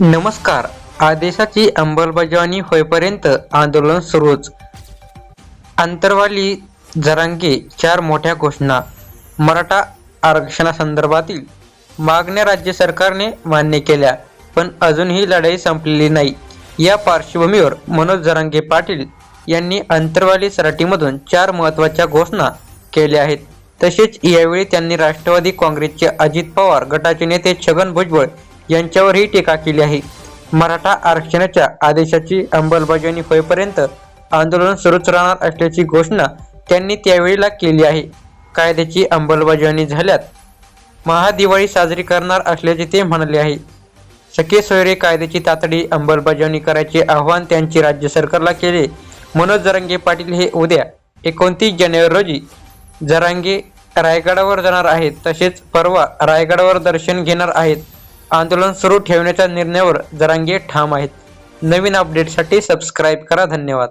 नमस्कार. आदेशाची अंमलबजावणी होईपर्यंत आंदोलन सुरूच. आंतरवाली जरांगे चार मोठ्या घोषणा. मराठा आरक्षणासंदर्भातील मागण्या राज्य सरकारने मान्य केल्या पण अजूनही लढाई संपलेली नाही. या पार्श्वभूमीवर मनोज जरांगे पाटील यांनी अंतरवाली सराटीमधून चार महत्त्वाच्या घोषणा केल्या आहेत. तसेच यावेळी त्यांनी राष्ट्रवादी काँग्रेसचे अजित पवार गटाचे नेते छगन भुजबळ यांच्यावरही टीका केली आहे. मराठा आरक्षणाच्या आदेशाची अंमलबजावणी होईपर्यंत आंदोलन सुरूच राहणार असल्याची घोषणा त्यांनी त्यावेळेला केली आहे. कायद्याची अंमलबजावणी झाल्यात महादिवाळी साजरी करणार असल्याचे ते म्हणाले आहे. सखे सोयरे कायद्याची तातडी अंमलबजावणी करायचे आवाहन त्यांची राज्य सरकारला केले. मनोज जरांगे पाटील हे उद्या एकोणतीस जानेवारी रोजी जरांगे रायगडावर जाणार आहेत. तसेच परवा रायगडावर दर्शन घेणार आहेत. आंदोलन सुरू ठेवण्याच्या निर्णयावर जरांगे ठाम आहेत. नवीन अपडेटसाठी सबस्क्राईब करा. धन्यवाद.